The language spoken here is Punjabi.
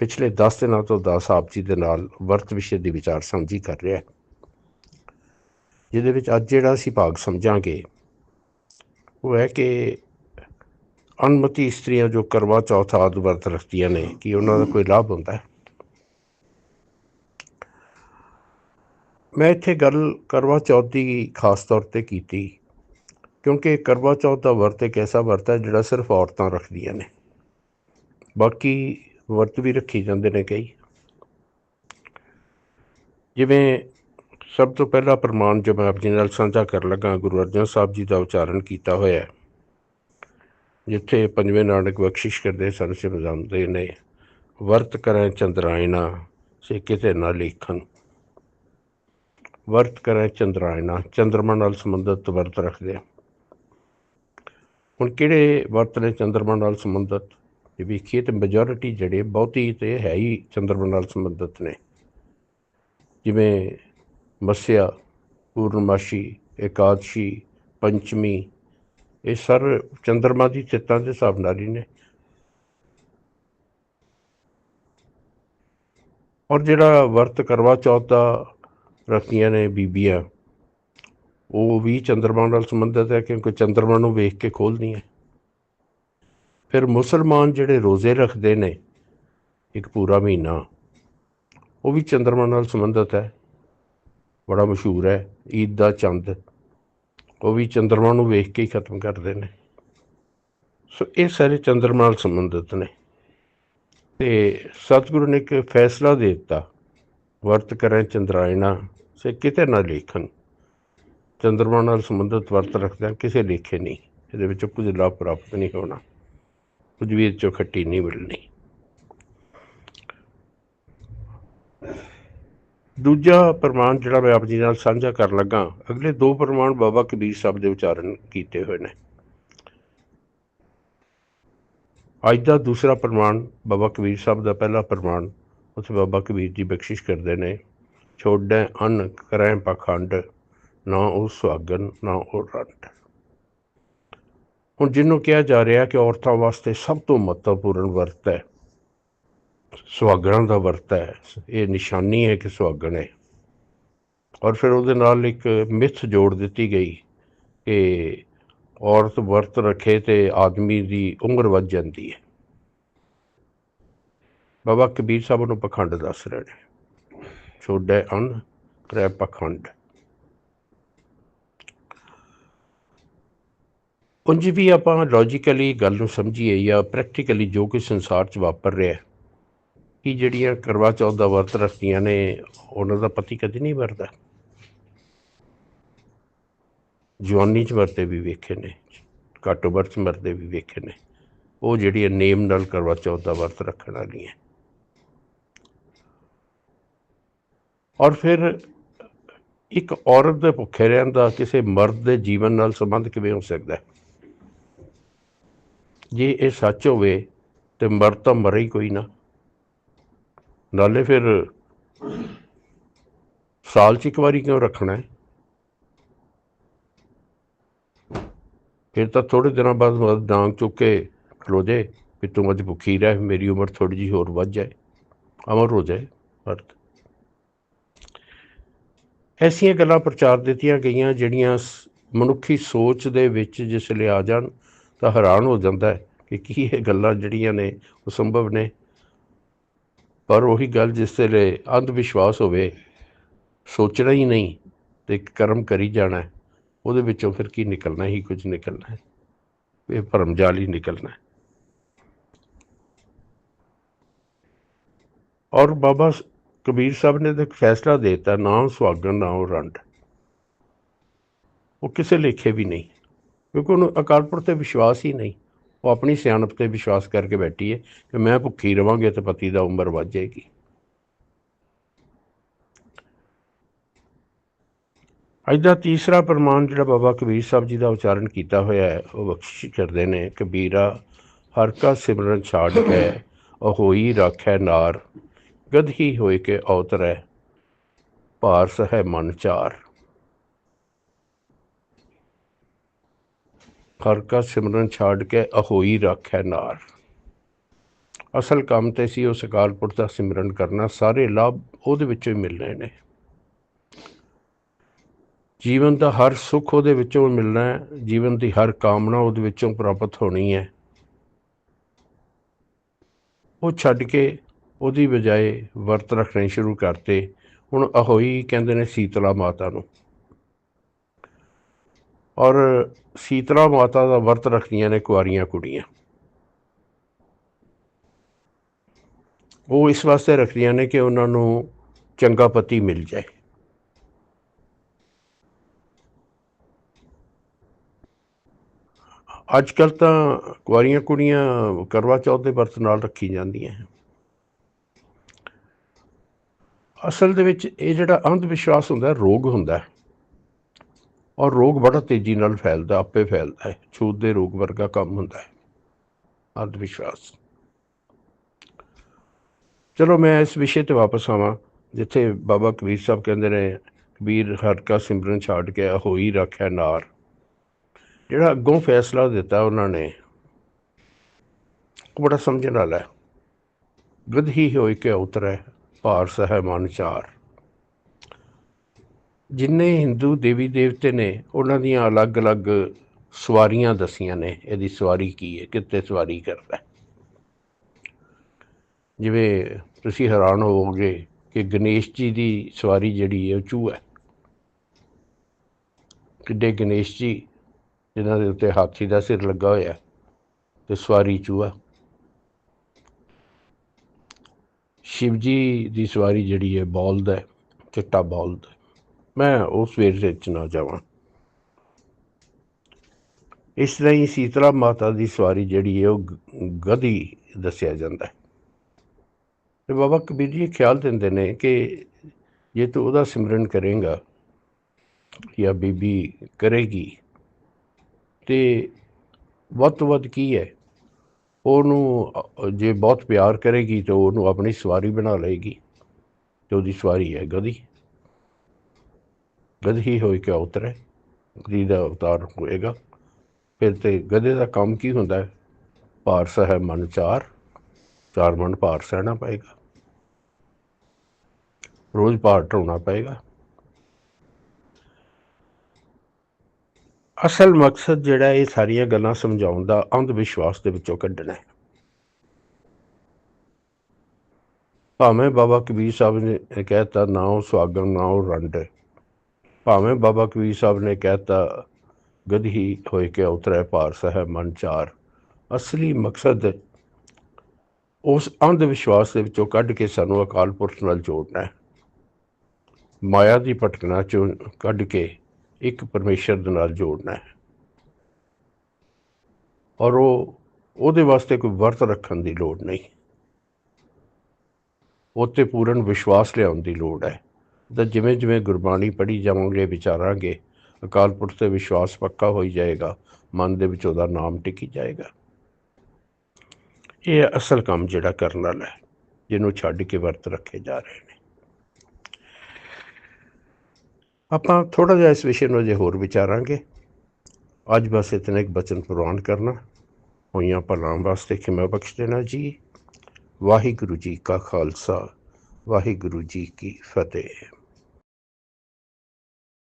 ਪਿਛਲੇ 10 ਦਿਨਾਂ ਤੋਂ ਦਾਸ ਆਪ ਜੀ ਦੇ ਨਾਲ ਵਰਤ ਵਿਸ਼ੇ ਦੀ ਵਿਚਾਰ ਸਾਂਝੀ ਕਰ ਰਿਹਾ ਹੈ। ਜਿਹਦੇ ਵਿੱਚ ਅੱਜ ਜਿਹੜਾ ਅਸੀਂ ਭਾਗ ਸਮਝਾਂਗੇ, ਉਹ ਹੈ ਕਿ ਅਨਮਤੀ ਇਸਤਰੀਆਂ ਜੋ ਕਰਵਾ ਚੌਥ ਆਦਿ ਵਰਤ ਰੱਖਦੀਆਂ ਨੇ, ਕਿ ਉਹਨਾਂ ਦਾ ਕੋਈ ਲਾਭ ਹੁੰਦਾ ਹੈ? ਮੈਂ ਇੱਥੇ ਗੱਲ ਕਰਵਾ ਚੌਥ ਦੀ ਖਾਸ ਤੌਰ ਤੇ ਕੀਤੀ, ਕਿਉਂਕਿ ਕਰਵਾ ਚੌਥ ਦਾ ਵਰਤ ਇੱਕ ਐਸਾ ਵਰਤ ਹੈ ਜਿਹੜਾ ਸਿਰਫ ਔਰਤਾਂ ਰੱਖਦੀਆਂ ਨੇ। ਬਾਕੀ ਵਰਤ ਵੀ ਰੱਖੀ ਜਾਂਦੇ ਨੇ ਕਈ। ਜਿਵੇਂ ਸਭ ਤੋਂ ਪਹਿਲਾ ਪ੍ਰਮਾਣ ਜੋ ਮੈਂ ਜੀ ਨਾਲ ਸਾਂਝਾ ਕਰਨ ਲੱਗਾ ਗੁਰੂ ਅਰਜਨ ਸਾਹਿਬ ਜੀ ਦਾ ਉਚਾਰਨ ਕੀਤਾ ਹੋਇਆ ਹੈ, ਜਿੱਥੇ ਪੰਜਵੇਂ ਨਾਨਕ ਬਖਸ਼ਿਸ਼ ਕਰਦੇ ਸਨ ਸਮਝਾਉਂਦੇ ਨੇ, ਵਰਤ ਕਰੈ ਚੰਦਰਾਇਣਾ ਸੇ ਕਿਤੇ ਨਾ ਲੇਖਨ ਵਰਤ ਕਰੈ ਚੰਦਰਾਇਣਾ, ਚੰਦਰਮਾ ਨਾਲ ਸੰਬੰਧਿਤ ਵਰਤ ਰੱਖਦੇ ਹੁਣ ਕਿਹੜੇ ਵਰਤ ਨੇ ਚੰਦਰਮਾ ਨਾਲ ਸੰਬੰਧਿਤ? ਜੇ ਵੇਖੀਏ ਤੇ ਮੈਜੋਰਿਟੀ ਜਿਹੜੇ ਬਹੁਤੀ ਤੇ ਹੈ ਹੀ ਚੰਦਰਮਾ ਨਾਲ ਸੰਬੰਧਿਤ ਨੇ। ਜਿਵੇਂ ਮੱਸਿਆ, ਪੂਰਨਮਾਸ਼ੀ, ਇਕਾਦਸ਼ੀ, ਪੰਚਮੀ, ਇਹ ਸਰ ਚੰਦਰਮਾ ਦੀ ਚਿੱਤਾਂ ਦੇ ਹਿਸਾਬ ਨਾਲ ਹੀ ਨੇ। ਔਰ ਜਿਹੜਾ ਵਰਤ ਕਰਵਾ ਚੌਥ ਦਾ ਰੱਖੀਆਂ ਨੇ ਬੀਬੀਆਂ, ਉਹ ਵੀ ਚੰਦਰਮਾ ਨਾਲ ਸੰਬੰਧਿਤ ਹੈ ਕਿਉਂਕਿ ਚੰਦਰਮਾ ਨੂੰ ਵੇਖ ਕੇ ਖੋਲਦੀ ਫਿਰ ਮੁਸਲਮਾਨ ਜਿਹੜੇ ਰੋਜ਼ੇ ਰੱਖਦੇ ਨੇ, ਇੱਕ ਪੂਰਾ ਮਹੀਨਾ, ਉਹ ਵੀ ਚੰਦਰਮਾ ਨਾਲ ਸੰਬੰਧਿਤ ਹੈ। ਬੜਾ ਮਸ਼ਹੂਰ ਹੈ, ਈਦ ਦਾ ਚੰਦ। ਉਹ ਵੀ ਚੰਦਰਮਾ ਨੂੰ ਵੇਖ ਕੇ ਹੀ ਖਤਮ ਕਰਦੇ ਨੇ। ਸੋ ਇਹ ਸਾਰੇ ਚੰਦਰਮਾ ਨਾਲ ਸੰਬੰਧਿਤ ਨੇ। ਤੇ ਸਤਿਗੁਰੂ ਨੇ ਇੱਕ ਫੈਸਲਾ ਦੇ ਦਿੱਤਾ, ਵਰਤ ਕਰੇ ਚੰਦਰਾਇਣਾ, ਸੇ ਕਿਤੇ ਨਾ ਲੇਖਣ ਚੰਦਰਮਾ ਨਾਲ ਸੰਬੰਧਿਤ ਵਰਤ ਰੱਖਦਿਆਂ ਕਿਸੇ ਲੇਖੇ ਨਹੀਂ, ਇਹਦੇ ਵਿੱਚੋਂ ਕੁਝ ਲਾਭ ਪ੍ਰਾਪਤ ਨਹੀਂ ਹੋਣਾ। ਕੁਝ ਚੋਂ ਖੱਟੀ ਨਹੀਂ ਮਿਲਣੀ। ਦੂਜਾ ਪ੍ਰਮਾਣ ਜਿਹੜਾ ਮੈਂ ਆਪ ਜੀ ਨਾਲ ਸਾਂਝਾ ਕਰਨ ਲੱਗਾ, ਅਗਲੇ ਦੋ ਪ੍ਰਮਾਣ ਬਾਬਾ ਕਬੀਰ ਸਾਹਿਬ ਦੇ ਉਚਾਰਨ ਕੀਤੇ ਹੋਏ ਨੇ। ਅੱਜ ਦਾ ਦੂਸਰਾ ਪ੍ਰਮਾਣ ਬਾਬਾ ਕਬੀਰ ਸਾਹਿਬ ਦਾ ਪਹਿਲਾ ਪ੍ਰਮਾਣ, ਉੱਥੇ ਬਾਬਾ ਕਬੀਰ ਜੀ ਬਖਸ਼ਿਸ਼ ਕਰਦੇ ਨੇ, ਛੋੜੈ ਅਨ ਕਰੈ ਪਖੰਡ, ਨਾ ਉਹ ਸੁਹਾਗਨ, ਨਾ ਉਹ ਰੰਡ ਹੁਣ ਜਿਹਨੂੰ ਕਿਹਾ ਜਾ ਰਿਹਾ ਕਿ ਔਰਤਾਂ ਵਾਸਤੇ ਸਭ ਤੋਂ ਮਹੱਤਵਪੂਰਨ ਵਰਤ ਹੈ, ਸੁਹਾਗਣਾਂ ਦਾ ਵਰਤ ਹੈ, ਇਹ ਨਿਸ਼ਾਨੀ ਹੈ ਕਿ ਸੁਹਾਗਣ ਹੈ। ਔਰ ਫਿਰ ਉਹਦੇ ਨਾਲ ਇੱਕ ਮਿੱਥ ਜੋੜ ਦਿੱਤੀ ਗਈ ਕਿ ਔਰਤ ਵਰਤ ਰੱਖੇ ਤੇ ਆਦਮੀ ਦੀ ਉਮਰ ਵੱਧ ਜਾਂਦੀ ਹੈ। ਬਾਬਾ ਕਬੀਰ ਸਾਹਿਬ ਨੂੰ ਪਖੰਡ ਦੱਸ ਰਹੇ ਨੇ। ਛੋੜੇ ਅਨ ਕਰੇ ਪਖੰਡ। ਉਂਝ ਵੀ ਆਪਾਂ ਲੌਜੀਕਲੀ ਗੱਲ ਨੂੰ ਸਮਝੀਏ ਜਾਂ ਪ੍ਰੈਕਟੀਕਲੀ ਜੋ ਕਿ ਸੰਸਾਰ 'ਚ ਵਾਪਰ ਰਿਹਾ ਹੈ, ਕਿ ਜਿਹੜੀਆਂ ਕਰਵਾ ਚੌਥ ਦਾ ਵਰਤ ਰੱਖਦੀਆਂ ਨੇ, ਉਹਨਾਂ ਦਾ ਪਤੀ ਕਦੇ ਨਹੀਂ ਵਰਦਾ। ਜਵਾਨੀ 'ਚ ਮਰਦੇ ਵੀ ਵੇਖੇ ਨੇ, ਘੱਟ ਉਮਰ 'ਚ ਮਰਦੇ ਵੀ ਵੇਖੇ ਨੇ। ਉਹ ਜਿਹੜੀ ਨੇਮ ਨਾਲ ਕਰਵਾ ਚੌਥ ਦਾ ਵਰਤ ਰੱਖਣ ਵਾਲੀ ਹੈ ਔਰ ਫਿਰ ਇੱਕ ਔਰਤ ਦੇ ਭੁੱਖੇ ਰਹਿਣ ਦਾ ਕਿਸੇ ਮਰਦ ਦੇ ਜੀਵਨ ਨਾਲ ਸੰਬੰਧ ਕਿਵੇਂ ਹੋ ਸਕਦਾ ਹੈ? ਜੇ ਇਹ ਸੱਚ ਹੋਵੇ ਤੇ ਮਰ ਤਾਂ ਮਰੇ ਹੀ ਕੋਈ ਨਾ। ਨਾਲੇ ਫਿਰ ਸਾਲ 'ਚ ਇੱਕ ਵਾਰੀ ਕਿਉਂ ਰੱਖਣਾ ਹੈ? ਫਿਰ ਤਾਂ ਥੋੜੇ ਦਿਨਾਂ ਬਾਅਦ ਡਾਂਗ ਚੁੱਕ ਕੇ ਖਲੋ ਜੇ ਵੀ ਤੂੰ ਅੱਜ ਭੁੱਖੀ ਰਹਿ, ਮੇਰੀ ਉਮਰ ਥੋੜੀ ਜੀ ਹੋਰ ਵੱਧ ਜਾਏ। ਅਮਰ ਹੋ ਜਾਏ ਮਰਦ ਐਸੀਆਂ ਗੱਲਾਂ ਪ੍ਰਚਾਰ ਦਿੱਤੀਆਂ ਗਈਆਂ ਜਿਹੜੀਆਂ ਸ- ਮਨੁੱਖੀ ਸੋਚ ਦੇ ਵਿੱਚ ਜਿਸ ਲਈ ਆ ਜਾਣ ਤਾਂ ਹੈਰਾਨ ਹੋ ਜਾਂਦਾ ਹੈ। ਕਿ ਕੀ ਇਹ ਗੱਲਾਂ ਜਿਹੜੀਆਂ ਨੇ ਉਹ ਸੰਭਵ ਨੇ। ਪਰ ਉਹੀ ਗੱਲ ਜਿਸ ਵੇਲੇ ਅੰਧ ਵਿਸ਼ਵਾਸ ਹੋਵੇ, ਸੋਚਣਾ ਹੀ ਨਹੀਂ ਤੇ ਕਰਮ ਕਰੀ ਜਾਣਾ ਉਹਦੇ ਵਿੱਚੋਂ ਫਿਰ ਕੀ ਨਿਕਲਣਾ ਹੀ ਕੁਝ ਨਿਕਲਣਾ ਹੈ। ਇਹ ਭਰਮ ਜਾਲ ਹੀ ਨਿਕਲਣਾ ਹੈ। ਔਰ ਬਾਬਾ ਕਬੀਰ ਸਾਹਿਬ ਨੇ ਤਾਂ ਇੱਕ ਫੈਸਲਾ ਦੇ ਦਿੱਤਾ ਨਾ ਸੁਹਾਗਣ ਨਾ ਉਹ ਰੰਡ। ਉਹ ਕਿਸੇ ਲੇਖੇ ਵੀ ਨਹੀਂ, ਕਿਉਂਕਿ ਉਹਨੂੰ ਅਕਾਲ ਪੁਰਖ ਤੇ ਵਿਸ਼ਵਾਸ ਹੀ ਨਹੀਂ। ਉਹ ਆਪਣੀ ਸਿਆਣਪ ਤੇ ਵਿਸ਼ਵਾਸ ਕਰਕੇ ਬੈਠੀ ਹੈ ਕਿ ਮੈਂ ਭੁੱਖੀ ਰਵਾਂਗੇ ਤੇ ਪਤੀ ਦਾ ਉਮਰ ਵੱਧ ਜਾਏਗੀ। ਅੱਜ ਦਾ ਤੀਸਰਾ ਪ੍ਰਮਾਣ ਜਿਹੜਾ ਬਾਬਾ ਕਬੀਰ ਸਾਹਿਬ ਜੀ ਦਾ ਉਚਾਰਨ ਕੀਤਾ ਹੋਇਆ ਹੈ, ਉਹ ਬਖਸ਼ਿਸ਼ ਕਰਦੇ ਨੇ ਕਬੀਰਾ ਹਰ ਕਾ ਸਿਮਰਨ ਛਾੜ ਕੇ ਉਹ ਹੋਈ ਰਾਖੈ ਨਾਰ, ਗਧੀ ਹੋਏ ਕੇ ਔਤਰੈ ਭਾਰਸ ਹੈ ਮਨ ਚਾਰ। ਹਰ ਸਿਮਰਨ ਛਾੜ ਕੇ ਅਹੋਈ ਰਾਖੈ ਨਾਰ। ਅਸਲ ਕੰਮ ਤੇ ਸੀ ਉਹ ਅਕਾਲ ਦਾ ਸਿਮਰਨ ਕਰਨਾ। ਸਾਰੇ ਲਾਭ ਉਹਦੇ ਵਿੱਚੋਂ ਹੀ ਮਿਲਣੇ ਨੇ। ਜੀਵਨ ਦਾ ਹਰ ਸੁੱਖ ਉਹਦੇ ਵਿੱਚੋਂ ਮਿਲਣਾ ਹੈ। ਜੀਵਨ ਦੀ ਹਰ ਕਾਮਨਾ ਉਹਦੇ ਵਿੱਚੋਂ ਪ੍ਰਾਪਤ ਹੋਣੀ ਹੈ। ਉਹ ਛੱਡ ਕੇ ਉਹਦੀ ਬਜਾਏ ਵਰਤ ਰੱਖਣੇ ਸ਼ੁਰੂ ਕਰਤੇ। ਹੁਣ ਅਹੋਈ ਕਹਿੰਦੇ ਨੇ ਸੀਤਲਾ ਮਾਤਾ ਨੂੰ। ਔਰ ਸੀਤਲਾ ਮਾਤਾ ਦਾ ਵਰਤ ਰੱਖਦੀਆਂ ਨੇ ਕੁਆਰੀਆਂ ਕੁੜੀਆਂ। ਉਹ ਇਸ ਵਾਸਤੇ ਰੱਖਦੀਆਂ ਨੇ ਕਿ ਉਹਨਾਂ ਨੂੰ ਚੰਗਾ ਪਤੀ ਮਿਲ ਜਾਏ। ਅੱਜ ਕੱਲ ਤਾਂ ਕੁਆਰੀਆਂ ਕੁੜੀਆਂ ਕਰਵਾ ਚੌਥ ਦੇ ਵਰਤ ਨਾਲ ਰੱਖੀ ਜਾਂਦੀਆਂ ਅਸਲ ਦੇ ਵਿੱਚ ਇਹ ਜਿਹੜਾ ਅੰਧ ਵਿਸ਼ਵਾਸ ਹੁੰਦਾ, ਰੋਗ ਹੁੰਦਾ ਹੈ। ਔਰ ਰੋਗ ਬੜਾ ਤੇਜ਼ੀ ਨਾਲ ਫੈਲਦਾ, ਆਪੇ ਫੈਲਦਾ ਹੈ। ਛੂਤ ਦੇ ਰੋਗ ਵਰਗਾ ਕੰਮ ਹੁੰਦਾ ਹੈ। ਅੰਧ ਵਿਸ਼ਵਾਸ ਚਲੋ ਮੈਂ ਇਸ ਵਿਸ਼ੇ ਤੇ ਵਾਪਸ ਆਵਾਂ, ਜਿੱਥੇ ਬਾਬਾ ਕਬੀਰ ਸਾਹਿਬ ਕਹਿੰਦੇ ਨੇ, ਕਬੀਰ ਹਰ ਕਾ ਸਿਮਰਨ ਛੱਡ ਕੇ ਹੋਈ ਰੱਖਿਆ ਨਾਰ। ਜਿਹੜਾ ਅੱਗੋਂ ਫੈਸਲਾ ਦਿੱਤਾ ਉਹਨਾਂ ਨੇ, ਉਹ ਬੜਾ ਸਮਝਣ ਵਾਲਾ ਹੈ। ਗਦ ਹੀ ਹੋਇ ਕੇ ਉਤਰੈ, ਭਾਰ ਸਹਿ ਮਨ ਚਾਰ। ਜਿੰਨੇ ਹਿੰਦੂ ਦੇਵੀ ਦੇਵਤੇ ਨੇ, ਉਹਨਾਂ ਦੀਆਂ ਅਲੱਗ-ਅਲੱਗ ਸਵਾਰੀਆਂ ਦਸੀਆਂ ਨੇ, ਇਹਦੀ ਸਵਾਰੀ ਕੀ ਹੈ, ਕਿੱਥੇ ਸਵਾਰੀ ਕਰਦਾ ਜਿਵੇਂ ਤੁਸੀਂ ਹੈਰਾਨ ਹੋਵੋਗੇ ਕਿ ਗਣੇਸ਼ ਜੀ ਦੀ ਸਵਾਰੀ ਜਿਹੜੀ ਹੈ, ਉਹ ਚੂਹਾ ਕਿੱਡੇ ਗਣੇਸ਼ ਜੀ, ਜਿਨ੍ਹਾਂ ਦੇ ਉੱਤੇ ਹਾਥੀ ਦਾ ਸਿਰ ਲੱਗਾ ਹੋਇਆ ਹੈ, ਤੇ ਸਵਾਰੀ ਚੂਹਾ। ਸ਼ਿਵ ਜੀ ਦੀ ਸਵਾਰੀ ਜਿਹੜੀ ਹੈ, ਬੌਲਦ ਹੈ, ਚਿੱਟਾ ਬੌਲਦ ਮੈਂ ਉਸ ਵੇਰ ਵਿੱਚ ਨਾ ਜਾਵਾਂ। ਇਸ ਤਰ੍ਹਾਂ ਹੀ ਸੀਤਲਾ ਮਾਤਾ ਦੀ ਸਵਾਰੀ ਜਿਹੜੀ ਹੈ ਉਹ ਗ- ਗਧੀ ਦੱਸਿਆ ਜਾਂਦਾ ਹੈ। ਤੇ ਬਾਬਾ ਕਬੀਰ ਜੀ ਖਿਆਲ ਦਿੰਦੇ ਨੇ ਕਿ ਜੇ ਤੂੰ ਉਹਦਾ ਸਿਮਰਨ ਕਰੇਗਾ ਜਾਂ ਬੀਬੀ ਕਰੇਗੀ, ਤੇ ਵੱਧ ਤੋਂ ਵੱਧ ਕੀ ਹੈ? ਉਹਨੂੰ ਜੇ ਬਹੁਤ ਪਿਆਰ ਕਰੇਗੀ ਤਾਂ ਉਹਨੂੰ ਆਪਣੀ ਸਵਾਰੀ ਬਣਾ ਲਏਗੀ, ਤੇ ਉਹਦੀ ਸਵਾਰੀ ਹੈ ਗਧੀ। ਗਧੀ ਹੋਈ ਕੇ ਉਤਰੇ? ਗਧੀ ਦਾ ਅਵਤਾਰ ਹੋਏਗਾ। ਫਿਰ ਤੇ ਗਧੇ ਦਾ ਕੰਮ ਕੀ ਹੁੰਦਾ? ਹੈ ਭਾਰ ਸਹਿ ਮਨ ਚਾਰ ਚਾਰ ਮਨ ਭਾਰ ਸਹਿਣਾ ਪਏਗਾ। ਰੋਜ਼ ਭਾਰ ਢੋਣਾ ਪਏਗਾ। ਅਸਲ ਮਕਸਦ ਜਿਹੜਾ ਇਹ ਸਾਰੀਆਂ ਗੱਲਾਂ ਸਮਝਾਉਣ ਦਾ ਅੰਧ ਵਿਸ਼ਵਾਸ ਦੇ ਵਿੱਚੋਂ ਕੱਢਣਾ ਹੈ। ਭਾਵੇਂ ਬਾਬਾ ਕਬੀਰ ਸਾਹਿਬ ਨੇ ਕਹਿਤਾ ਨਾ ਉਹ ਸੁਆਗਣ ਨਾ ਉਹ ਰੰਡ ਭਾਵੇਂ ਬਾਬਾ ਕਬੀਰ ਸਾਹਿਬ ਨੇ ਕਹਿਤਾ, ਗਧੀ ਹੋਏ ਕੇ ਉਤਰੈ ਭਾਰ ਸਹਿ ਮਨ ਚਾਰ। ਅਸਲੀ ਮਕਸਦ ਉਸ ਅੰਧ ਵਿਸ਼ਵਾਸ ਦੇ ਵਿੱਚੋਂ ਕੱਢ ਕੇ ਸਾਨੂੰ ਅਕਾਲ ਪੁਰਖ ਨਾਲ ਜੋੜਨਾ ਹੈ। ਮਾਇਆ ਦੀ ਭਟਕਣਾ ਚੋਂ ਕੱਢ ਕੇ ਇੱਕ ਪਰਮੇਸ਼ਰ ਦੇ ਨਾਲ ਜੋੜਨਾ ਹੈ। ਔਰ ਉਹ, ਉਹਦੇ ਵਾਸਤੇ ਕੋਈ ਵਰਤ ਰੱਖਣ ਦੀ ਲੋੜ ਨਹੀਂ। ਉੱਤੇ ਪੂਰਨ ਵਿਸ਼ਵਾਸ ਲਿਆਉਣ ਦੀ ਲੋੜ ਹੈ। ਤਾਂ ਜਿਵੇਂ ਜਿਵੇਂ ਗੁਰਬਾਣੀ ਪੜ੍ਹੀ ਜਾਵਾਂਗੇ, ਵਿਚਾਰਾਂਗੇ, ਅਕਾਲ ਪੁਰਖ ਤੇ ਵਿਸ਼ਵਾਸ ਪੱਕਾ ਹੋਈ ਜਾਏਗਾ, ਮਨ ਦੇ ਵਿੱਚ ਉਹਦਾ ਨਾਮ ਟਿਕੀ ਜਾਏਗਾ। ਇਹ ਅਸਲ ਕੰਮ ਜਿਹੜਾ ਕਰਨ ਵਾਲਾ ਹੈ, ਜਿਹਨੂੰ ਛੱਡ ਕੇ ਵਰਤ ਰੱਖੇ ਜਾ ਰਹੇ ਨੇ। ਆਪਾਂ ਥੋੜਾ ਜਿਹਾ ਇਸ ਵਿਸ਼ੇ ਨੂੰ ਜੇ ਹੋਰ ਵਿਚਾਰਾਂਗੇ। ਅੱਜ ਬਸ ਇਤਨਾ ਇੱਕ ਬਚਨ ਪ੍ਰਵਾਨ ਕਰਨਾ। ਹੋਈਆਂ ਭਲਾਂ ਵਾਸਤੇ ਖਿਮਾ ਬਖਸ਼ ਦੇਣਾ ਜੀ। ਵਾਹਿਗੁਰੂ ਜੀ ਕਾ ਖਾਲਸਾ। ਵਾਹਿਗੁਰੂ ਜੀ ਕੀ ਫਤਿਹ।